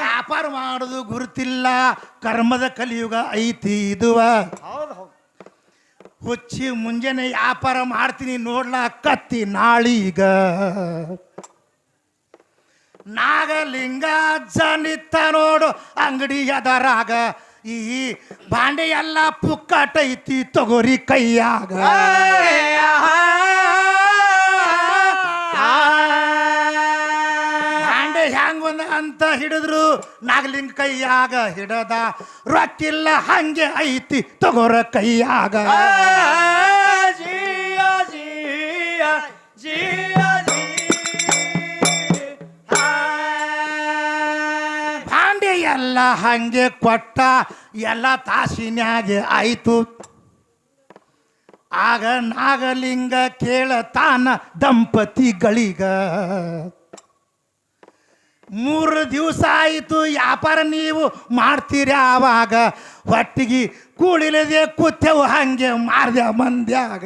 ವ್ಯಾಪಾರ ಮಾಡೋದು ಗುರುತಿಲ್ಲ ಕರ್ಮದ ಕಲಿಯುಗ ಐತಿ ಇದುವ. ಹುಚ್ಚಿ ಮುಂಜಾನೆ ವ್ಯಾಪಾರ ಮಾಡ್ತೀನಿ ನೋಡ್ಲಾ ಕತ್ತಿ ನಾಳೀಗ ನಾಗಲಿಂಗ ಜನಿತ ನೋಡು ಅಂಗಡಿ ಅದರಾಗ ಈ ಬಾಂಡೆ ಎಲ್ಲ ಪುಕ್ಕಟೈತಿ ತಗೋರಿ ಕೈಯಾಗ. ಅಂತ ಹಿಡಿದ್ರು ನಾಗಲಿಂಗ ಕೈಯಾಗ ಹಿಡದ. ರೊಕ್ಕಿಲ್ಲ ಹಂಗೆ ಐತಿ ತಗೋರ ಕೈಯಾಗ. ಎಲ್ಲ ಹಂಗೆ ಕೊಟ್ಟ ಎಲ್ಲ ತಾಸಿನ್ಯಾಗೆ ಆಯ್ತು. ಆಗ ನಾಗಲಿಂಗ ಕೇಳತಾನ ದಂಪತಿಗಳಿಗ. ಮೂರು ದಿವಸ ಆಯಿತು ವ್ಯಾಪಾರ ನೀವು ಮಾಡ್ತೀರಿ ಆವಾಗ? ಹೊಟ್ಟಿಗೆ ಕೂಡಿಲದೆ ಕೂತೆವು ಹಂಗೆ ಮಾರ್ದೆ ಮಂದ್ಯಾಗ.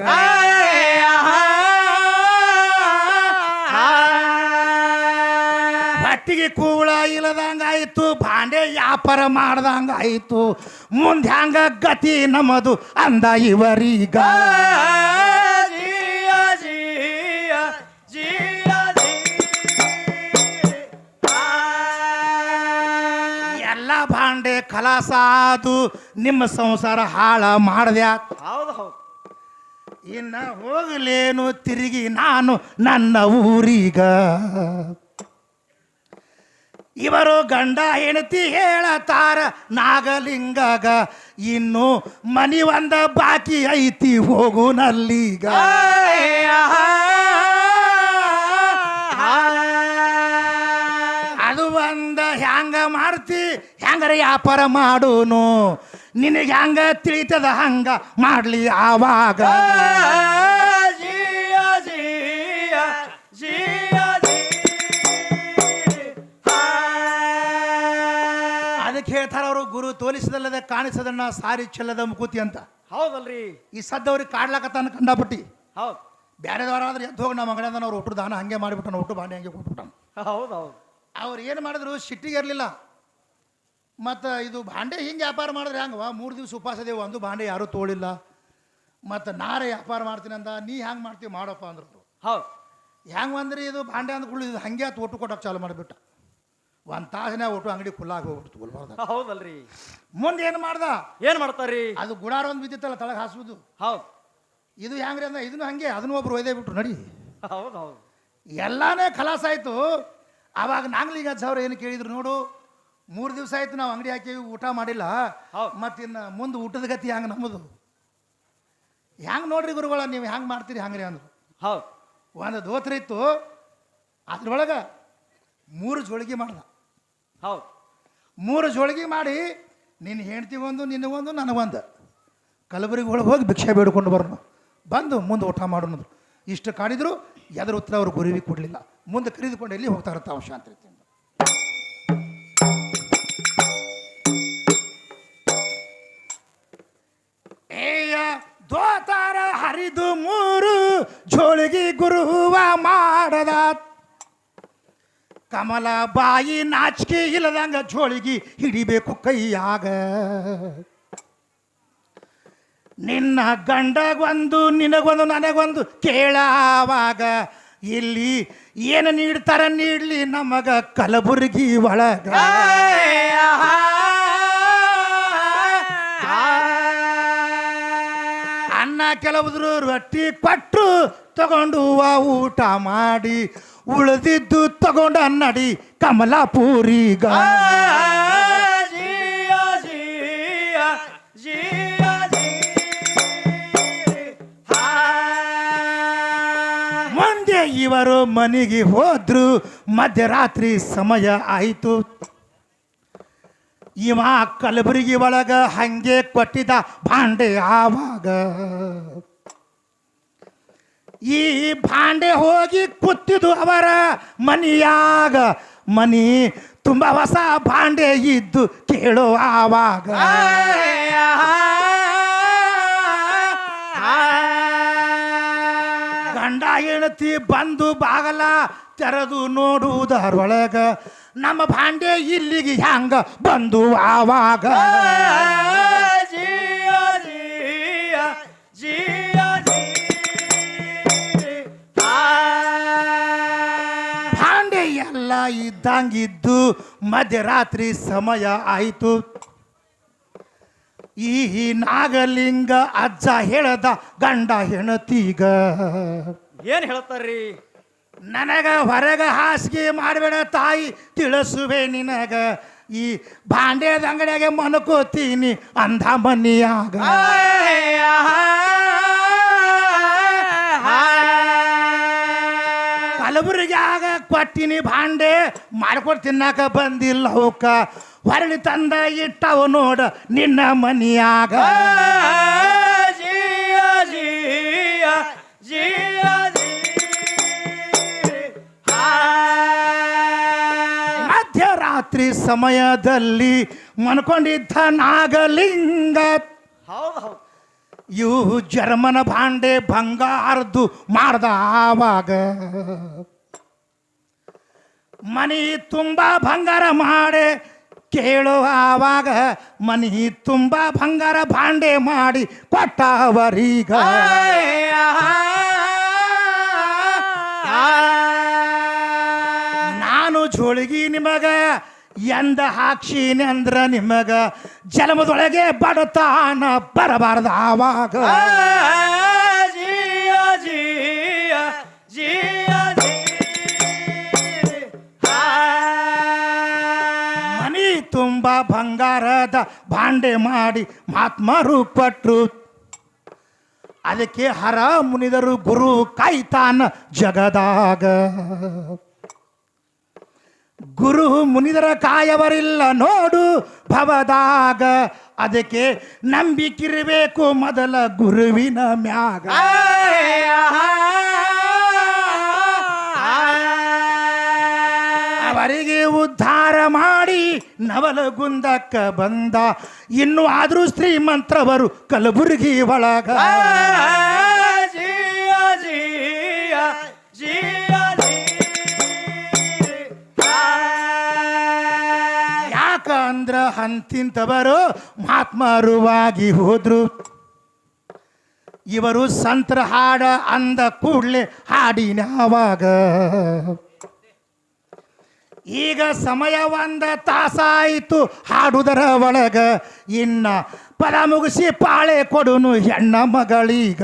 ಹೊಟ್ಟಿಗೆ ಕೂಳ ಇಲ್ಲದಂಗ ಆಯ್ತು ಭಾಂಡೆ ವ್ಯಾಪಾರ ಮಾಡ್ದಂಗ ಆಯಿತು. ಮುಂದೆ ಹಂಗ ಗತಿ ನಮ್ಮದು ಅಂದ ಇವರೀಗ. ಭಾಂಡೆ ಆತು ನಿಮ್ಮ ಸಂಸಾರ ಹಾಳ ಮಾಡ್ದ್ಯಾಕ ಹೌದು ಹೌದು ಇನ್ನ ಹೋಗಲೇನು ತಿರುಗಿ ನಾನು ನನ್ನ ಊರಿಗ ಇವರು ಗಂಡ ಹೆಣತಿ ಹೇಳತಾರ ನಾಗಲಿಂಗಗ ಇನ್ನು ಮನಿ ಒಂದ ಬಾಕಿ ಐತಿ ಹೋಗು ನಲ್ಲಿಗ ಅದು ಒಂದ ಹ್ಯಾಂಗ ಮಾಡ್ತಿ ಹೆಂಗರ ವ್ಯಾಪಾರ ಮಾಡೋನು? ನಿನಗೆ ಹಂಗ ತಿಳಿತದ ಹಂಗ ಮಾಡ್ಲಿ ಆವಾಗ. ಜಿಯ ಜಿಯ ಜಿಯ ಜಿ ಹಾ. ಅದಕ್ಕೆ ಹೇಳ್ತಾರ ಅವರು ಗುರು ತೋಲಿಸದಲ್ಲದೆ ಕಾಣಿಸದನ್ನ ಸಾರಿ ಚೆಲ್ಲದ ಮುಕುತಿ ಅಂತ. ಹೌದಲ್ರಿ. ಈ ಸದ್ದವ್ರಿಗೆ ಕಾಡ್ಲಾಕತ್ತಾನ ಕಂಡಾಪಟ್ಟಿ. ಹೌದು. ಬೇರೆದವರಾದ್ರೆ ಎದ್ದು ಹೋಗಿ ನಮ್ಮ ಮಗನ ಅವ್ರು ಒಟ್ಟು ದಾನ ಹಂಗೆ ಮಾಡಿಬಿಟ್ಟು ಒಟ್ಟು ಬಾಣಿ ಹಂಗೆ ಕೊಟ್ಬಿಟ್ಟು ಹೌದು ಹೌದು. ಅವ್ರು ಏನು ಮಾಡಿದ್ರು? ಸಿಟ್ಟಿಗೆ ಇರಲಿಲ್ಲ. ಮತ್ತು ಇದು ಭಾಂಡೆ ಹಿಂಗೆ ವ್ಯಾಪಾರ ಮಾಡಿದ್ರೆ ಹೆಂಗವ ಮೂರು ದಿವಸ ಉಪವಾಸದೇವು ಒಂದು ಭಾಂಡೆ ಯಾರೂ ತೋಳಿಲ್ಲ. ಮತ್ತು ನಾರೇ ವ್ಯಾಪಾರ ಮಾಡ್ತೀನಿ ಅಂದ ನೀ ಹ್ಯಾಂಗೆ ಮಾಡ್ತೀವಿ ಮಾಡಪ್ಪ ಅಂದ್ರು ಹೌದು. ಹೆಂಗೆ ಅಂದ್ರೆ ಇದು ಭಾಂಡೆ ಅಂದ್ಕೊಳ್ಳಿ ಇದು ಹಂಗೆ ಆತು ಒಟ್ಟು ಕೊಟ್ಟಕ್ಕೆ ಚಾಲು ಮಾಡಿಬಿಟ್ಟ. ಒಂದು ತಾಸನೇ ಒಟ್ಟು ಅಂಗಡಿ ಕುಲ್ಲಾಗಿ ಹೋಗ್ಬಿಡ್ತು ಗುಲ್ಬರ್ಗ. ಹೌದಲ್ರಿ. ಮುಂದೆ ಏನು ಮಾಡ್ದ? ಏನು ಮಾಡ್ತಾರ್ರಿ? ಅದು ಗುಡಾರ ಒಂದು ಬಿದ್ದಿತ್ತಲ್ಲ ತಳಗೆ ಹಾಸುವುದು ಹೌದು. ಇದು ಹೆಂಗ್ರಿ ಅಂದ್ರೆ ಇದನ್ನು ಹಂಗೆ ಅದನ್ನು ಒಬ್ರು ಒಯ್ದೇ ಬಿಟ್ರು ನಡಿ. ಹೌದು ಹೌದು. ಎಲ್ಲಾನೇ ಖಲಾಸ ಆಯಿತು. ಆವಾಗ ನಾಗ್ಲಿಗ ಅವ್ರು ಏನು ಕೇಳಿದ್ರು ನೋಡು ಮೂರು ದಿವಸ ಆಯ್ತು ನಾವು ಅಂಗಡಿ ಹಾಕಿ ಊಟ ಮಾಡಿಲ್ಲ. ಹೌದ್. ಮತ್ತಿನ್ನು ಮುಂದೆ ಊಟದ ಗತಿ ಹ್ಯಾಂಗ ನಮ್ಮದು ಹೆಂಗೆ ನೋಡ್ರಿ ಗುರುಗಳ ನೀವು ಹೆಂಗೆ ಮಾಡ್ತೀರಿ ಹಂಗ್ರಿ ಅಂದ್ರು. ಹೌದು. ಒಂದು ದೋತ್ರ ಇತ್ತು ಅದ್ರೊಳಗೆ ಮೂರು ಜೋಳಿಗೆ ಮಾಡ್ದ. ಹೌದು. ಮೂರು ಜೋಳಿಗೆ ಮಾಡಿ ನಿನ್ನ ಹೆಂಡ್ತಿಗೊಂದು ನಿನಗೊಂದು ನನಗೊಂದು ಕಲಬುರಗಿ ಒಳಗೆ ಹೋಗಿ ಭಿಕ್ಷೆ ಬೇಡ್ಕೊಂಡು ಬರೋಣ. ಬಂದು ಮುಂದೆ ಊಟ ಮಾಡೋಣ ಇಷ್ಟು ಕಾಡಿದ್ರು ಎದ್ರ ಉತ್ತರ ಅವ್ರು ಗುರುವಿಗೆ ಕೊಡಲಿಲ್ಲ. ಮುಂದೆ ಕರೆದುಕೊಂಡು ಎಲ್ಲಿ ಹೋಗ್ತಾ ಇರ್ತಾವ ಶಾಂತಿ ರೀತಿಯಿಂದ ಹರಿದು ಮೂರು ಜೋಳಿಗೆ ಗುರುವ ಮಾಡದ. ಕಮಲ ಬಾಯಿ ನಾಚಿಕೆ ಇಲ್ಲದಂಗ ಜೋಳಿಗೆ ಹಿಡಿಬೇಕು ಕೈಯಾಗ. ನಿನ್ನ ಗಂಡಗೊಂದು, ನಿನಗೊಂದು, ನನಗೊಂದು ಕೇಳಾವಾಗ, ಇಲ್ಲಿ ಏನು ನೀಡ್ತಾರ ನೀಡ್ಲಿ ನಮಗ ಕಲಬುರಗಿ ಒಳಗ. ಅನ್ನ ಕೆಲವುದ್ರು ರೊಟ್ಟಿ ಕೊಟ್ಟರು ತಗೊಂಡು ಆ ಊಟ ಮಾಡಿ ಉಳಿದಿದ್ದು ತಗೊಂಡು ಅನ್ನಡಿ ಕಮಲಾಪುರಿಗ. ಮುಂದೆ ಇವರು ಮನೆಗೆ ಹೋದ್ರು ಮಧ್ಯರಾತ್ರಿ ಸಮಯ ಆಯಿತು. ಇವ ಕಲಬುರಗಿ ಒಳಗ ಹಂಗೆ ಕೊಟ್ಟಿದ್ದ ಭಾಂಡೆ ಆವಾಗ ಈ ಭಾಂಡೆ ಹೋಗಿ ಕೂತಿದ್ದು ಅವರ ಮನಿಯಾಗ ಮನಿ ತುಂಬ ಹೊಸ ಭಾಂಡೆ ಇದ್ದು ಕೇಳೋ ಆವಾಗ ಗಂಡ ಹೆಣತಿ ಬಂದು ಬಾಗಲ ತೆರೆದು ನೋಡುವುದರೊಳಗ ನಮ್ಮ ಭಾಂಡೆ ಇಲ್ಲಿಗೆ ಹ್ಯಾಂಗ ಬಂದು ಆವಾಗ? ಭಾಂಡೆ ಎಲ್ಲ ಇದ್ದಂಗಿದ್ದು ಮಧ್ಯರಾತ್ರಿ ಸಮಯ ಆಯಿತು. ಈ ನಾಗಲಿಂಗ ಅಜ್ಜ ಹೇಳದ ಗಂಡ ಹೆಣತೀಗ. ಏನ್ ಹೇಳ್ತಾರ್ರಿ? ನನಗ ಹೊರಗ ಹಾಸಿಗೆ ಮಾಡಬೇಡ ತಾಯಿ, ತಿಳಿಸುವೆ ನಿನಗ. ಈ ಭಾಂಡೆದ ಅಂಗಡಿಯಾಗೆ ಮನ್ಕೋತೀನಿ, ಅಂಧ ಮನಿಯಾಗ. ಕಲಬುರಗಿಯಾಗ ಕೊಟ್ಟಿನಿ ಭಾಂಡೆ ಮಾಡ್ಕೊಂಡು ತಿನ್ನಾಕ ಬಂದಿಲ್ಲ ಅವಕ್ಕ. ಹೊರಳಿ ತಂದ ಇಟ್ಟವು ನೋಡ ನಿನ್ನ ಮನಿಯಾಗ. ಮಧ್ಯರಾತ್ರಿ ಸಮಯದಲ್ಲಿ ಮನ್ಕೊಂಡಿದ್ದ ನಾಗಲಿಂಗ. ಹೌದು ಹೌದು. ಇವು ಜರ್ಮನ ಭಾಂಡೆ ಬಂಗಾರದ್ದು ಮಾಡ್ದ ಆವಾಗ ಮನಿ ತುಂಬಾ ಬಂಗಾರ ಮಾಡೆ ಕೇಳೋ ಆವಾಗ ಮನಿ ತುಂಬಾ ಬಂಗಾರ ಭಾಂಡೆ ಮಾಡಿ ಕೊಟ್ಟವರೀಗ. ನಾನು ಜೋಳಿಗಿ ನಿಮಗ ಎಂದ ಹಾಕ್ಷೀನಿ ಅಂದ್ರ ನಿಮಗ ಜಲಮದೊಳಗೆ ಬಡತಾನ ಬರಬಾರದ ಆವಾಗ. ಜಿಯ ಜಿಯ ಜಿಯ ಜಿ ಮನಿ ತುಂಬ ಬಂಗಾರದ ಭಾಂಡೆ ಮಾಡಿ ಮಹಾತ್ಮರು ಪಟ್ರು ಅದಕ್ಕೆ ಹರ ಮುನಿದರು ಗುರು ಕಾಯ್ತಾನ ಜಗದಾಗ. ಗುರು ಮುನಿದರ ಕಾಯವರಿಲ್ಲ ನೋಡು ಭವದಾಗ. ಅದಕ್ಕೆ ನಂಬಿಕಿರಬೇಕು ಮೊದಲ ಗುರುವಿನ ಮ್ಯಾಗ. ಅವರಿಗೆ ಉದ್ಧಾರ ಮಾಡಿ ನವಲಗುಂದಕ್ಕ ಬಂದ. ಇನ್ನು ಆದ್ರೂ ಶ್ರೀಮಂತ್ರವರು ಕಲಬುರಗಿ ಒಳಗ. ಹಂತಿಂತವರು ಮಹಾತ್ಮರುವಾಗಿ ಹೋದ್ರು. ಇವರು ಸಂತರ ಹಾಡ ಅಂದ ಕೂಡಲೇ ಹಾಡಿನವಾಗ. ಈಗ ಸಮಯ ಒಂದ ತಾಸಾಯಿತು ಹಾಡುದರ ಒಳಗ. ಇನ್ನ ಪದ ಮುಗಿಸಿ ಪಾಳೆ ಕೊಡುನು ಹೆಣ್ಣ ಮಗಳೀಗ.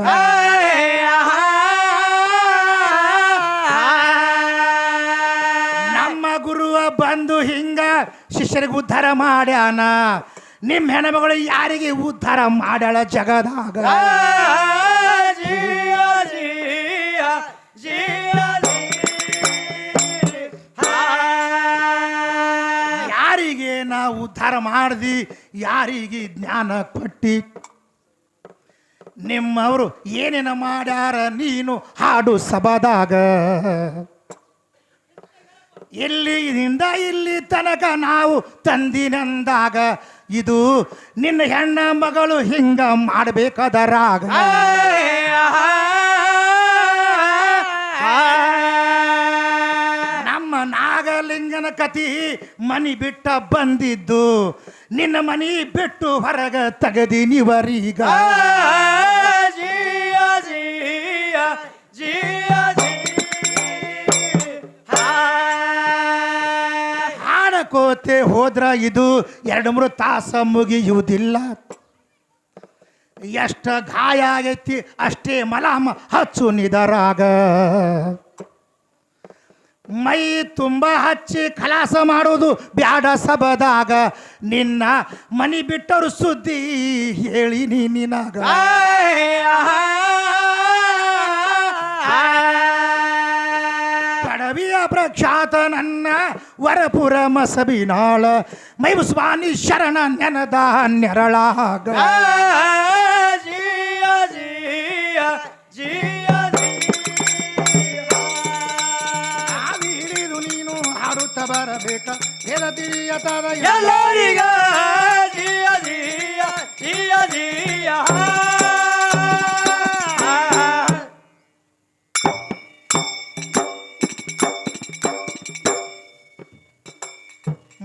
ಶಿಷ್ಯರಿಗೆ ಉದ್ಧಾರ ಮಾಡ್ಯಾನ. ನಿಮ್ಮ ಹೆಣ್ಮಗಳು ಯಾರಿಗೆ ಉದ್ಧಾರ ಮಾಡ್ಯಾಳ ಜಗದಾಗ? ಯಾರಿಗೆ ನಾ ಉದ್ಧಾರ ಮಾಡ್ದಿ? ಯಾರಿಗೆ ಜ್ಞಾನ ಕೊಟ್ಟಿ? ನಿಮ್ಮವರು ಏನೇನ ಮಾಡ್ಯಾರ ನೀನು ಹಾಡು ಸಬದಾಗ ಇಲ್ಲಿಂದ ಇಲ್ಲಿ ತನಕ ನಾವು ತಂದಿನಂದಾಗ ಇದು ನಿನ್ನ ಹೆಣ್ಣ ಮಗಳು ಹಿಂಗ ಮಾಡಬೇಕಾದರಾಗ ನಮ್ಮ ನಾಗಲಿಂಗನ ಕತಿ ಮನಿ ಬಿಟ್ಟ ಬಂದಿದ್ದು ನಿನ್ನ ಮನಿ ಬಿಟ್ಟು ಹೊರಗ ತೆಗದಿ ನೀವರೀಗ. ಜೀಯ ಜೀಯ ಜಿಯ. ಹೋದ್ರ ಇದು ಎರಡು ಮೂರು ತಾಸ ಮುಗಿಯುವುದಿಲ್ಲ. ಎಷ್ಟ ಗಾಯ ಆಗೈತಿ ಅಷ್ಟೇ ಮಲಾಮ ಹಚ್ಚು ನಿದರಾಗ. ಮೈ ತುಂಬ ಹಚ್ಚಿ ಕಲಾಸ ಮಾಡೋದು ಬ್ಯಾಡ ಸಬದಾಗ. ನಿನ್ನ ಮನಿ ಬಿಟ್ಟರು ಸುದ್ದಿ ಹೇಳಿ ನೀನಾಗ. ಪ್ರಖ್ಯಾತ ನನ್ನ ವರಪುರ ಮಸಬಿನಾಳ. ಮೈಬುಸ್ವಾನಿ ಶರಣ ನೆನದ ನೆರಳಾಗ ಜಿಯ ಜಿಯ ಜಿಯ ಹಿಡಿದು ನೀನು ಹಾಡುತ್ತ ಬರಬೇಕ. ಹೇಳತೀಯತದ ಎಲ್ಲರಿಗ ಜಿಯ ಜಿಯ ಜಿಯ ಜಿಯ.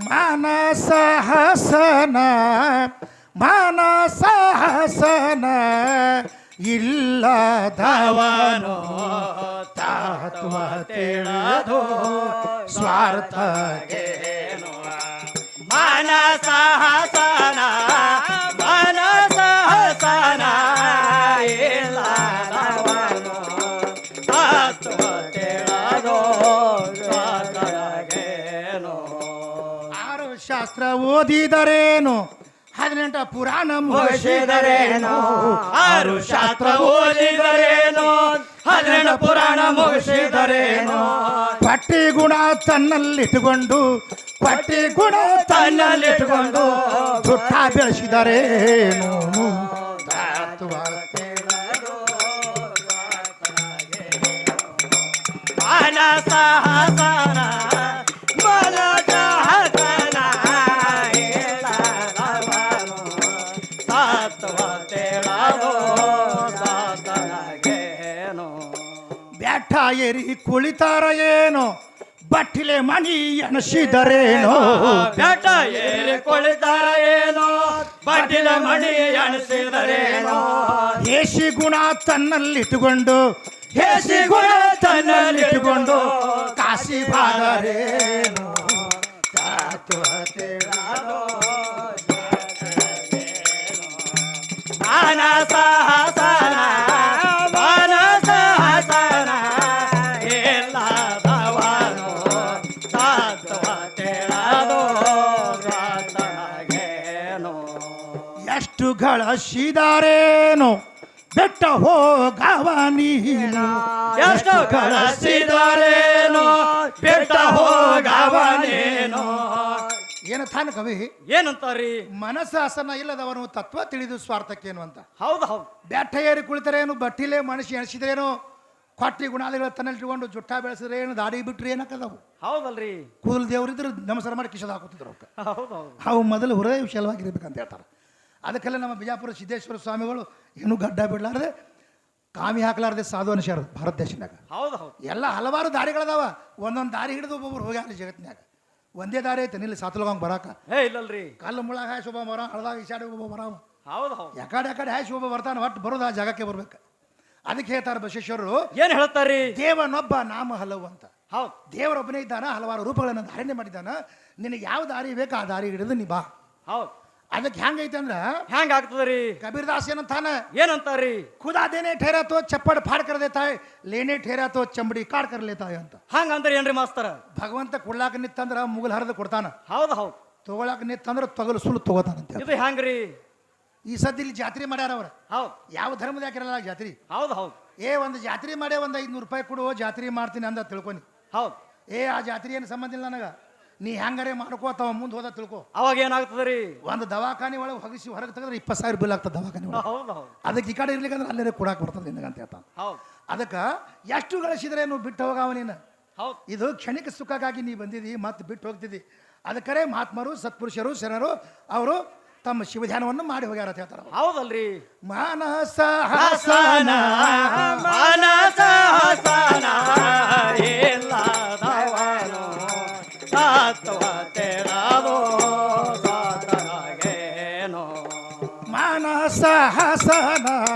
ಮಾನಸ ಹಸನ ಮಾನಸ ಹಸನ ಇಲ್ಲದವನು ತತ್ವ ತಿಳಿದು ಸ್ವಾರ್ಥಕ್ಕೆ ಮನಸಹಸನ ಮನಸಹಸನ ಇಲ್ಲದವನು ತತ್ವ ತಿಳಿದು ಸ್ವಾತಂತ್ರ್ಯಗೇನು. ಶಾಸ್ತ್ರ ಓದಿದರೇನು? ಹದಿನೆಂಟ ಪುರಾಣ ಮುಗಿಸಿದರೇನು? ಆರು ಶಾಸ್ತ್ರ ಓದಿದರೇನು? ಹದಿನೆಂಟು ಪುರಾಣ ಮುಗಿಸಿದರೇನು? ಪಟ್ಟಿ ಗುಣ ತನ್ನಲ್ಲಿಟ್ಟುಕೊಂಡು ಪಟ್ಟಿ ಗುಣ ತನ್ನಲ್ಲಿಟ್ಟುಕೊಂಡು ಸುಟ್ಟ ಬೆಳೆಸಿದರೇನು? ಮನಸ ಏರಿ ಕುಳಿತಾರ ಏನು ಬಟ್ಟಿಲೆ ಮಣಿ ಎಣಸಿದರೇನು? ಬೆಟ್ಟ ಏರಿ ಕುಳಿತಾರ ಏನೋ ಬಟ್ಟಿಲೆ ಮಣಿ ಎಣಸಿದರೇನು? ಏಸಿ ಗುಣ ತನ್ನಲ್ಲಿಟ್ಟುಕೊಂಡು ಹೇಸಿ ಗುಣ ತನ್ನಲ್ಲಿಟ್ಟುಕೊಂಡು ಕಾಸಿ ಬಾದರೇನು ಎಷ್ಟು ಸಿದಾರೇನು? ಬೆಟ್ಟ ಹೋಗವ ನೀನು. ಎಷ್ಟು ಕಳಿಸಿದರೇನೋ ಬೆಟ್ಟ ಹೋಗವನೇನೋ ಏನು ತಾನು ಕವಿ? ಏನಂತಾರಿ ಮನಸ್ಸಾಸನ ಇಲ್ಲದವನು ತತ್ವ ತಿಳಿದು ಸ್ವಾರ್ಥಕ್ಕೇನು ಅಂತ ಹೌದು ಹೌದು. ಬೆಟ್ಟ ಏರಿ ಕುಳಿತರೇನು? ಬಟ್ಟಿಲೆ ಮನುಷ್ಯ ಎಣಿಸಿದ್ರೇನು? ಕೊಟ್ಟಿ ಗುಣಾದಿಗಳ ತನ್ನಲ್ಲಿಟ್ಟುಕೊಂಡು ಜುಟ್ಟ ಬೆಳೆಸಿದ್ರೇನು? ದಾಡಿ ಬಿಟ್ರಿ ಏನಕ್ಕದವು? ಹೌದಲ್ರಿ. ಕೂದಲು ದೇವರಿದ್ರು ನಮಸ್ಕಾರ ಮಾಡಿ ಕಿಶದ ಹಾಕುತ್ತಿದ್ರು ಅವ್ಕೆ ಹೌದು ಹೌದು. ಅವು ಮೊದಲು ಹೃದಯ ವಿಶಾಲವಾಗಿರ್ಬೇಕಂತ ಹೇಳ್ತಾರೆ. ಅದಕ್ಕೆಲ್ಲ ನಮ್ಮ ಬಿಜಾಪುರ ಸಿದ್ದೇಶ್ವರ ಸ್ವಾಮಿಗಳು ಏನು ಗಡ್ಡ ಬಿಡಲಾರ್ದೆ ಕಾಮಿ ಹಾಕ್ಲಾರ್ದೆ ಸಾಧು ಅನಿಸ್ಯಾರ ಭಾರತ ದೇಶನಾಗ ಹೌದು ಹೌದು. ಎಲ್ಲ ಹಲವಾರು ದಾರಿಗಳದಾವ. ಒಂದೊಂದು ದಾರಿ ಹಿಡಿದು ಒಬ್ಬೊಬ್ರು ಹೋಗ್ಯಾರ ಜಗತ್ತಿನಾಗ ಒಂದೇ ದಾರಿ ಐತೆ ನಿಲ್ಲಿ ಸಾತಲಗಂಗೆ ಬರಾಕ. ಏ ಇಲ್ಲಲ್ರಿ. ಕಲ್ಲು ಮುಳಾಗ ಹಾಯ್ ಒಬ್ಬ ಬರ ಹಳದಾಗ ಈಶಾಡಿ ಒಬ್ಬ ಬರಾವ ಹೌದು ಹೌದು. ಯಾಕಡೆ ಯಾಕಡೆ ಹಾಯ್ ಒಬ್ಬ ಬರ್ತಾನೆ ಒಟ್ಟು ಬರೋದು ಆ ಜಾಗಕ್ಕೆ ಬರ್ಬೇಕು. ಅದಕ್ಕೆ ಹೇಳ್ತಾರೆ ಬಸವೇಶ್ವರರು ಏನು ಹೇಳ್ತಾರ್ರಿ ದೇವನೊಬ್ಬ ನಾಮ ಹಲವು ಅಂತ. ಹೌದು. ದೇವರೊಬ್ಬನೇ ಇದ್ದಾನ ಹಲವಾರು ರೂಪಗಳನ್ನು ಧಾರಣೆ ಮಾಡಿದ್ದಾನ. ನಿನಗೆ ಯಾವ ದಾರಿ ಬೇಕು ಆ ದಾರಿ ಹಿಡಿದು ನೀ ಬಾ. ಹೌದು. ಅದಕ್ಕೆ ಹೆಂಗೈತೆ ಅಂದ್ರ? ಹೆಂಗ ಆಗ್ತದ್ರಿ ಕಬೀರ್ದಾಸ್ ಏನಂತಾನ ಏನಂತಾರ್ರಿ ಖುದಾದೇನೆ ಠೇರಾತೋ ಚಪ್ಪಡ್ ಫಾಡ್ ಕರದೇ ತಾಯಿ ಲೇನೆ ಠೇರಾತೋ ಚಂಬಡಿ ಕಾಡ್ ಕರ್ಲೆ ತಾಯಿ ಅಂತ. ಹಂಗ ಅಂದ್ರೆ ಏನ್ರಿ ಮಾಸ್ತರ? ಭಗವಂತ ಕೊಡ್ಲಾಕ ನಿತ್ತಂದ್ರ ಮುಗಲ್ ಹರಿದು ಕೊಡ್ತಾನ. ಹೌದು ಹೌದು. ತಗೊಳಾಕ ನಿತ್ತಂದ್ರ ತೊಗಲು ಸುಳ್ಳು ತಗೋತಾನಂತ ಇದು ಹೆಂಗ್ರಿ ಈ ಸದ್ಯ ಇಲ್ಲಿ ಜಾತ್ರೆ ಮಾಡ್ಯಾರ ಅವ್ರ. ಹೌದು. ಯಾವ ಧರ್ಮದ ಯಾಕಿರಲ್ಲ ಜಾತ್ರೆ? ಹೌದು ಹೌದು. ಏ ಒಂದು ಜಾತ್ರೆ ಮಾಡೇ ಒಂದು ಐದ್ನೂರು ರೂಪಾಯಿ ಕೊಡು ಜಾತ್ರೆ ಮಾಡ್ತೀನಿ ಅಂತ ತಿಳ್ಕೊನಿ. ಹೌದು. ಏ ಆ ಜಾತ್ರೆ ಏನು ಸಂಬಂಧ ಇಲ್ಲ ನನಗೆ? ನೀ ಹೆಂಗಾರೆ ಮಾಡ್ಕೋತಾವ ಮುಂದೆ ಹೋದ ತಿಳ್ಕೊ. ಅವಾಗ ಏನಾಗ್ತದ್ರಿ? ಒಂದು ದವಾಖಾನೆ ಒಳಗೆ ಹೊಗಿಸಿ ಹೊರಗೆ ತೆಗೆದ್ರೆ ಇಪ್ಪತ್ತು ಸಾವಿರ ಬಿಲ್ ಆಗ್ತದೆ ದವಾಖಾನೆ ಒಳಗೆ. ಹೌದು ಹೌದು. ಅದಕ್ಕೆ ಈ ಕಡೆ ಇರ್ಲಿಕ್ಕಂದ್ರೆ ಅಲ್ಲೇ ಕೊಡಕ್ಕೆ ಬರ್ತದೆ ನಿನಗೆ ಅಂತ ಹೇಳ್ತಾನೆ. ಹೌದು. ಅದಕ್ಕೆ ಎಷ್ಟು ಗಳಿಸಿದ್ರೆ ನೀವು ಬಿಟ್ಟು ಹೋಗಾವ ನೀನು? ಹೌದು. ಇದು ಕ್ಷಣಿಕ ಸುಖಕ್ಕಾಗಿ ನೀ ಬಂದಿದ್ದಿ ಮತ್ತೆ ಬಿಟ್ಟು ಹೋಗ್ತಿದ್ದಿ ಅದಕ್ಕರೆ ಮಹಾತ್ಮರು ಸತ್ಪುರುಷರು ಶರಣರು ಅವರು ತಮ್ಮ ಶಿವಧ್ಯಾನವನ್ನು ಮಾಡಿ ಹೋಗ್ಯಾರ ಅಂತ ಹೇಳ್ತಾರೆ ಹೌದಲ್ರಿ. ಮಾನಸ ಹಾಸನ ಮಾನಸ ಹಾಸನ ಇಲ್ಲದವನು ಸ್ವಾತಂತ್ರ್ಯಗೇನು. ಮಾನಸ ಹಸನ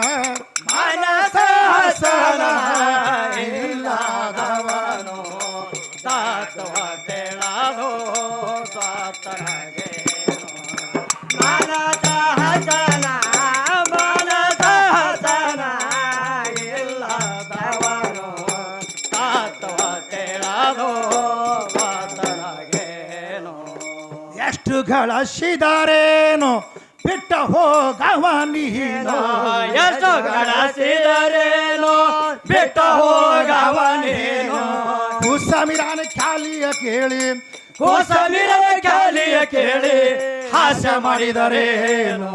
ಗಳಿಸಿದಾರೇನು ಬಿಟ್ಟ ಹೋಗವ ನೀನು? ಎಷ್ಟು ಗಳಿಸಿದರೇನೋ ಬಿಟ್ಟ ಹೋಗವನೇನೋ ಕುಸಮಿರಾನ ಖ್ಯಾಲಿಯ ಕೇಳಿ. ಕುಸಮಿರಾನ ಖ್ಯಾಲಿಯ ಕೇಳಿ. ಹಾಸ್ಯ ಮಾಡಿದರೇನು?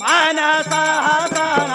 ಮಾನಸ ಹಸನ